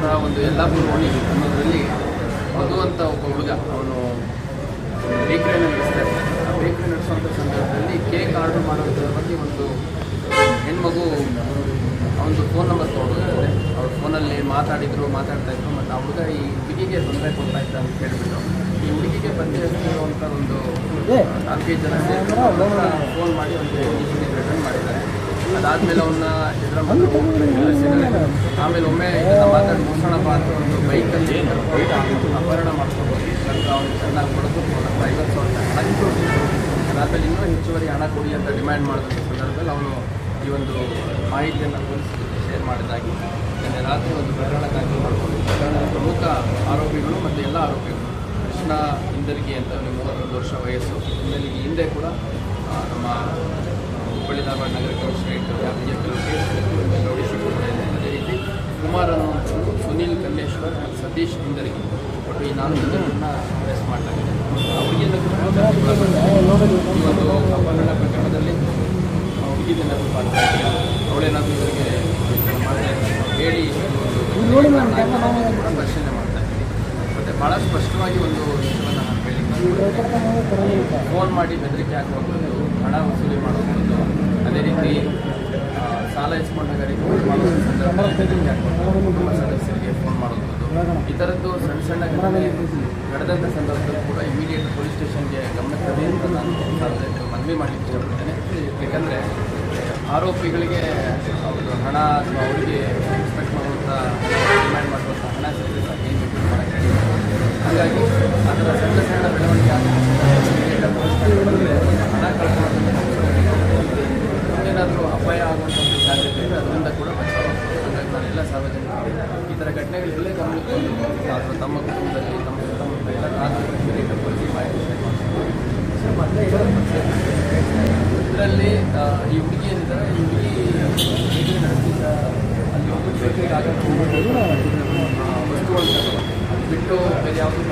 ಕೂಡ ಒಂದು ಎಲ್ಲ ಓಣಿ ಅನ್ನೋದರಲ್ಲಿ ಮಧು ಅಂತ ಒಬ್ಬ ಹುಡುಗ. ಅವನು ಬೇಕ್ರಿ ನಡೆಸ್ತಾ ಇರ್ತಾನೆ. ಆ ಬೇಕರಿ ನಡೆಸುವಂಥ ಸಂದರ್ಭದಲ್ಲಿ ಕೇಕ್ ಆರ್ಡರ್ ಮಾಡೋದ್ರ ಬಗ್ಗೆ ಒಂದು ಹೆಣ್ಮಗು ಅವನದು ಫೋನ್ ನಂಬರ್ ತೊಗೊಂಡಿದ್ದಾರೆ ಅವ್ರ ಫೋನಲ್ಲಿ ಮಾತಾಡಿದ್ರು ಮಾತಾಡ್ತಾ ಇದ್ರು ಮತ್ತು ಆ ಹುಡುಗ ಈ ಹುಡುಗಿಗೆ ತೊಂದರೆ ಕೊಡ್ತಾ ಇದ್ದ ಅಂತ ಹೇಳಿಬಿಟ್ಟು ಈ ಹುಡುಗಿಗೆ ಪರಿಚಯಿಸಿರುವಂಥ ಒಂದು ನಾಲ್ಕೈದು ಜನ ಫೋನ್ ಮಾಡಿ ಒಂದು ರಿಟರ್ನ್ ಮಾಡಿದ್ದಾರೆ. ಅದಾದಮೇಲೆ ಅವನ್ನ ಇದರ ಆಮೇಲೆ ಒಮ್ಮೆ ಮಾತಾಡಿ ಅದಾದಮೇಲೆ ಇನ್ನೂ ಹೆಚ್ಚುವರಿ ಹಣ ಕೊಡಿ ಅಂತ ಡಿಮ್ಯಾಂಡ್ ಮಾಡಿದ ಸಂದರ್ಭದಲ್ಲಿ ಅವನು ಈ ಒಂದು ಮಾಹಿತಿಯನ್ನು ಪೊಲೀಸರಿಗೆ ಶೇರ್ ಮಾಡಿದಾಗಿ ನಿನ್ನೆ ರಾತ್ರಿ ಒಂದು ಪ್ರಕರಣ ದಾಖಲು ಮಾಡಿಕೊಂಡು ಪ್ರಕರಣದ ಪ್ರಮುಖ ಆರೋಪಿಗಳು ಮತ್ತು ಎಲ್ಲ ಆರೋಪಿಗಳು, ಕೃಷ್ಣ ಹಿಂದರಿಗೆ ಅಂತ ಅವನಿಗೆ ಮೂವತ್ತೊಂದು ವರ್ಷ ವಯಸ್ಸು. ಈ ಹಿಂದೆ ಕೂಡ ನಮ್ಮ ಹುಬ್ಬಳ್ಳಿ ಧಾರವಾಡ ನಗರ ಕೌನ್ಸಿಲೇಟ್ ವ್ಯಾಪ್ತಿಯ ಕೆಲವು ಇದೆ ಅದೇ ರೀತಿ ಕುಮಾರ್ ಸುನೀಲ್ ಕಲ್ಲೇಶ್ವರ್ ಮತ್ತು ಸತೀಶ್ ಇಂದರಿ ಒಟ್ಟು ಈ ನಾಲ್ಕು ಜನರನ್ನ ಅರೆಸ್ಟ್ ಮಾಡಲಾಗಿದೆ. ಕೂಡ ಈ ಒಂದು ಅಪಹರಣ ಪ್ರಕರಣದಲ್ಲಿ ಆ ಹುಡುಗಿದೇನಾದರೂ ಪಾತ್ರ? ಅವಳೇನಾದರೂ ಇವರಿಗೆ ಹೇಳಿ ಕೂಡ ಮಾಡ್ತಾ ಇದ್ದೀವಿ ಮತ್ತು ಭಾಳ ಸ್ಪಷ್ಟವಾಗಿ ಒಂದು ವಿಷಯವನ್ನು ನಾನು ಹೇಳಿದ್ದೀನಿ ಫೋನ್ ಮಾಡಿ ಬೆದರಿಕೆ ಹಾಕುವಂಥದ್ದು, ಹಣ ವಸೂಲಿ ಮಾಡುವಂಥದ್ದು, ಅದೇ ರೀತಿ ಸಾಲ ಇಸ್ಕೊಂಡಾಗ ರಿಕವರಿ ಮಾಡುವ ಸಂದರ್ಭದಲ್ಲಿ ಬೆದರಿಕೆ ಹಾಕುವಂಥದ್ದು ಕುಟುಂಬ ಸದಸ್ಯರಿಗೆ ಫೋನ್ ಮಾಡುವಂಥದ್ದು ಈ ಥರದ್ದು ಸಣ್ಣ ಸಣ್ಣ ಘಟನೆ ನಡೆದಂಥ ಸಂದರ್ಭದಲ್ಲಿ ಕೂಡ ಇಮಿಡಿಯೇಟ್ ಪೊಲೀಸ್ ಸ್ಟೇಷನ್ಗೆ ಗಮನ ತರಲಿ ಅಂತ ನಾನು ಮನವಿ ಮಾಡಲಿಕ್ಕೆ ಇಷ್ಟಪಡ್ತೇನೆ ಯಾಕಂದರೆ, ಆರೋಪಿಗಳಿಗೆ ಅವರು ಹಣ ಅಥವಾ ಅವರಿಗೆ ಎಕ್ಸ್ಪೆಕ್ಟ್ ಮಾಡುವಂಥ ಅಥವಾ ತಮ್ಮ ಕುಟುಂಬದಲ್ಲಿ, ತಮ್ಮ ಸುತ್ತಮುತ್ತ ಎಲ್ಲ ಕಾಲದಲ್ಲಿ ಶೇರ್ ಮಾಡ್ತಾರೆ ಇದರಲ್ಲಿ ಈ ಹುಡುಗಿ ಏನಿದ್ದಾರೆ, ಈ ಹುಡುಗಿ ನಡೆಸಿದ ಅಲ್ಲಿ ಒಂದು ಬೇಕರಿಗೆ ಆಗ ವಸ್ತುವನ್ನು ಅದು ಬಿಟ್ಟು ಬೇರೆ ಯಾವುದೂ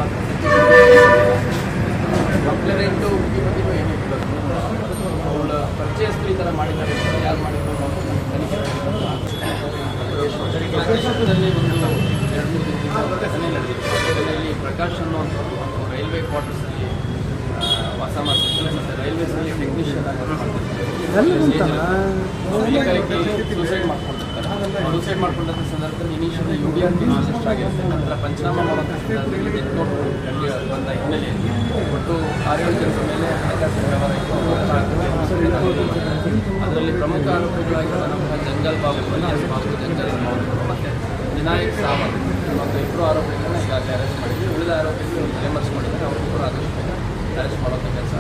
ಕಂಪ್ಲೇಂಟು ಹುಡುಗಿ ಬಗ್ಗೆ ಏನು ಅವಳ ಪರ್ಚೇಸ್ ಈ ಥರ ಮಾಡಿದ್ದಾರೆ. ಯಾರು ಮಾಡಿದ್ರು ತನಿಖೆ ಒಂದು ಘಟನೆ ನಡೆದಿದೆ ಘಟನೆಯಲ್ಲಿ ಪ್ರಕಾಶ್ ಅನ್ನೋ ರೈಲ್ವೆ ಕ್ವಾರ್ಟರ್ಸಲ್ಲಿ ವಾಸ ಮಾಡ್ತಿರ್ತಾರೆ. ಮತ್ತು ರೈಲ್ವೇಸಲ್ಲಿ ಟೆಕ್ನಿಷಿಯನ್ ಆಗಿ ಸೂಸೈಡ್ ಮಾಡ್ಕೊಂಡಿರ್ತಾರೆ. ಸೂಸೈಡ್ ಮಾಡ್ಕೊಂಡಂಥ ಸಂದರ್ಭದಲ್ಲಿ initial U D R register ಆಗಿರುತ್ತೆ. ನಂತರ ಪಂಚನಾಮ ಮಾಡುವಂಥ ಸಂದರ್ಭದಲ್ಲಿ ಡೆತ್ ನೋಟ್ ಬಂದ ಹಿನ್ನೆಲೆಯಲ್ಲಿ ಒಟ್ಟು ಆರೋಗ್ಯದ ಮೇಲೆ ವಿನಾಯಕ್ ಸಾವಂತ್ ಮತ್ತು ಇಬ್ಬರು ಆರೋಪಿಗಳನ್ನ ಈಗಾಗಲೇ ಅರೆಸ್ಟ್ ಮಾಡಿದ್ವಿ ಉಳಿದ ಆರೋಪಿಗಳು ತಲೆಮರೆಸಿ ಮಾಡಿದ್ದಾರೆ. ಅವರು ಕೂಡ ಆದಷ್ಟು ಅರೆಸ್ಟ್ ಮಾಡುವಂಥ ಕೆಲಸ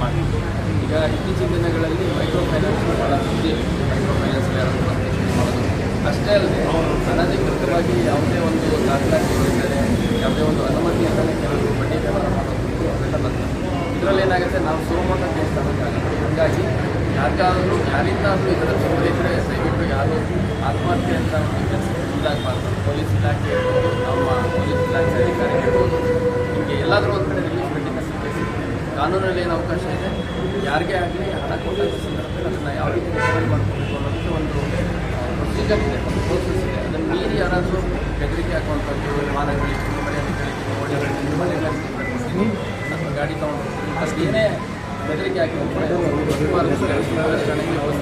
ಮಾಡಿದ್ವಿ ಈಗ ಇತ್ತೀಚಿನ ದಿನಗಳಲ್ಲಿ ಮೈಕ್ರೋ ಫೈನಾನ್ಸ್ ಭಾಳ ಸುದ್ದಿ ಮೈಕ್ರೋ ಫೈನಾನ್ಸ್ ಮಾಡೋದು. ಅಷ್ಟೇ ಅಲ್ಲದೆ ಅನಧಿಕೃತವಾಗಿ ಯಾವುದೇ ಒಂದು ದಾಖಲಾತಿ ಇದ್ದರೆ ಯಾವುದೇ ಒಂದು ಅನುಮತಿ ಅಂತಲೇ ಕೆಲವರು ಬಡ್ಡಿ ವ್ಯವಹಾರ ಮಾಡೋದು ಅವೆಲ್ಲ ಬರ್ತದೆ ಇದರಲ್ಲಿ ಏನಾಗುತ್ತೆ? ನಾವು ಕೇಸ್ ತಗೋಕ್ಕಾಗಲ್ಲ ಹಾಗಾಗಿ ಯಾರಿಗಾದರೂ ಯಾರಿಂದಾದರೂ ಇದರ ತೊಂದರೆ ದಯವಿಟ್ಟು ಯಾರು ಆತ್ಮಹತ್ಯೆ ಅಂತ ಒಂದು ಕೆಲಸಕ್ಕೆ ಮುಂದಾಗಬಾರ್ದು ಪೊಲೀಸ್ ಇಲಾಖೆ ಇರ್ಬೋದು ನಮ್ಮ ಪೊಲೀಸ್ ಇಲಾಖೆ ಅಧಿಕಾರಿ ಇರ್ಬೋದು ನಿಮಗೆ ಎಲ್ಲಾದರೂ ಒಂದು ಕಡೆ ರಿಲೀಫ್ ಖಂಡಿತ ಸಿಕ್ಕೇ ಸಿಗುತ್ತೆ. ಕಾನೂನಲ್ಲಿ ಏನು ಅವಕಾಶ ಇದೆ? ಯಾರಿಗೇ ಆಗಲಿ ಹಣ ಕೊಟ್ಟಂಥ ಸಂದರ್ಭದಲ್ಲಿ ಅದನ್ನು ಯಾವ ರೀತಿ ರಿಕವರಿ ಅನ್ನೋದಕ್ಕೆ ಒಂದು ಪ್ರೊಸೀಜರ್ ಇದೆ, ಒಂದು ಪ್ರೋಸೆಸ್ ಇದೆ. ಅದನ್ನು ಮೀರಿ ಯಾರಾದರೂ ಬೆದರಿಕೆ ಹಾಕುವಂಥದ್ದು ವಿಮಾನಗಳಿಗೆ ಓಡಿ ಮನೆಗಳಲ್ಲಿ ಗಾಡಿ ತೊಗೊಂಡು ಅಷ್ಟು ಏನೇ ಬೆದರಿಕೆ ಹಾಕಿ ಸುಮಾರು ಠಾಣೆಗೆ ಹೋಗಿ